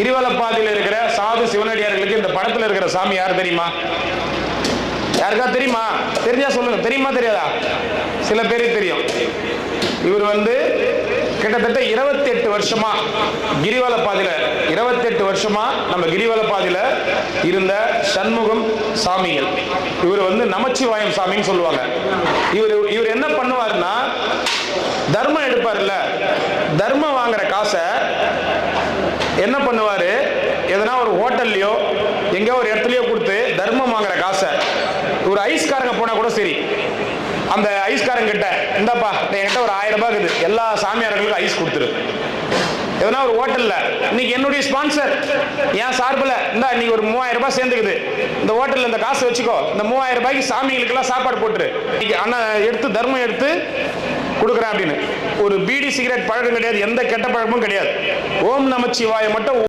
கிரிவலப்பாதையில் இருக்கிற சாது சிவனடியார்களுக்கு இந்த படத்தில் இருக்கிற சாமி யார் தெரியுமா? யாருக்கா தெரியுமா? தெரிஞ்சா சொல்லுங்க. தெரியுமா தெரியாதா? சில பேருக்கு தெரியும். இவர் வந்து கிட்டத்தட்ட 28 வருஷமா கிரிவல பாதையில 28 வருஷமா நம்ம கிரிவல பாதையில இருந்த சண்முகம் சாமிகள். இவர் வந்து நமச்சிவாயம் சாமின்னு சொல்லுவாங்க. இவர் இவர் என்ன பண்ணுவாருன்னா தர்மம் எடுப்பார்ல. தர்மம் வாங்குற காசை என்ன பண்ணுவார்? எதனா ஒரு ஹோட்டல்லையோ எங்கேயோ ஒரு இடத்துலையோ கொடுத்து தர்மம் வாங்குற காசை ஒரு ஐஸ்காரங்க போனால் கூட சரி. அந்த ஐஸ்காரங்கிட்ட இந்தாப்பா என்கிட்ட ஒரு ஆயிரம் ரூபாய் இருக்குது. எல்லா சாமியார்களுக்கும் ஐஸ் கொடுத்துரு. எதனா ஒரு ஹோட்டல்ல இன்னைக்கு என்னுடைய ஸ்பான்சர் என் சார்பில் இந்த இன்னைக்கு ஒரு மூவாயிரம் ரூபாய் சேர்ந்துக்குது. இந்த ஹோட்டல்ல இந்த காசு வச்சுக்கோ. இந்த மூவாயிரம் ரூபாய்க்கு சாமிகளுக்கெல்லாம் சாப்பாடு போட்டுரு. இன்னைக்கு அண்ணா எடுத்து தர்மம் எடுத்து கொடுக்குறேன் அப்படின்னு. ஒரு பீடி சிகரெட் பழக்கம் கிடையாது எந்த கெட்ட பழக்கமும் கிடையாது. ஓம் நமச்சிவாய மட்டும்